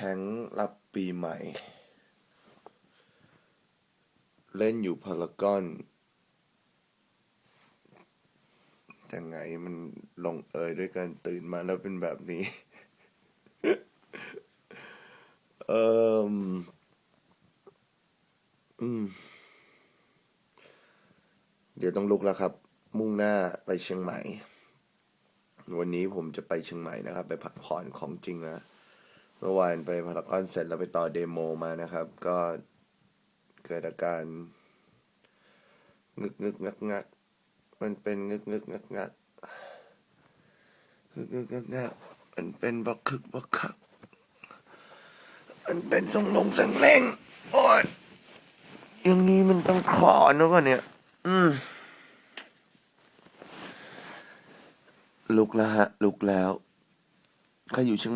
แฮงรับปีใหม่ เล่นอยู่พารากอนแต่ไงมันลงเอยด้วยการตื่นมาแล้วเป็นแบบนี้ เอ่มอืม เดี๋ยวต้องลุกแล้วครับ มุ่งหน้าไปเชียงใหม่ วันนี้ผมจะไปเชียงใหม่นะครับ ไปพักผ่อนของจริงนะ เมื่อวานไปพารากอนเสร็จแล้วไปต่อเดโมมานะครับ ก็เกิดอาการงึกงึกงักงักมันเป็นงึกงึกงักงักงึกงึกงักงักมันเป็นบักคึกบักคักมันเป็นทรงลงสังเลงโอ้ยอย่างนี้มันต้องขอนะวะเนี่ย อืมลุกแล้วฮะ ลุกแล้ว ใครอยู่เชียง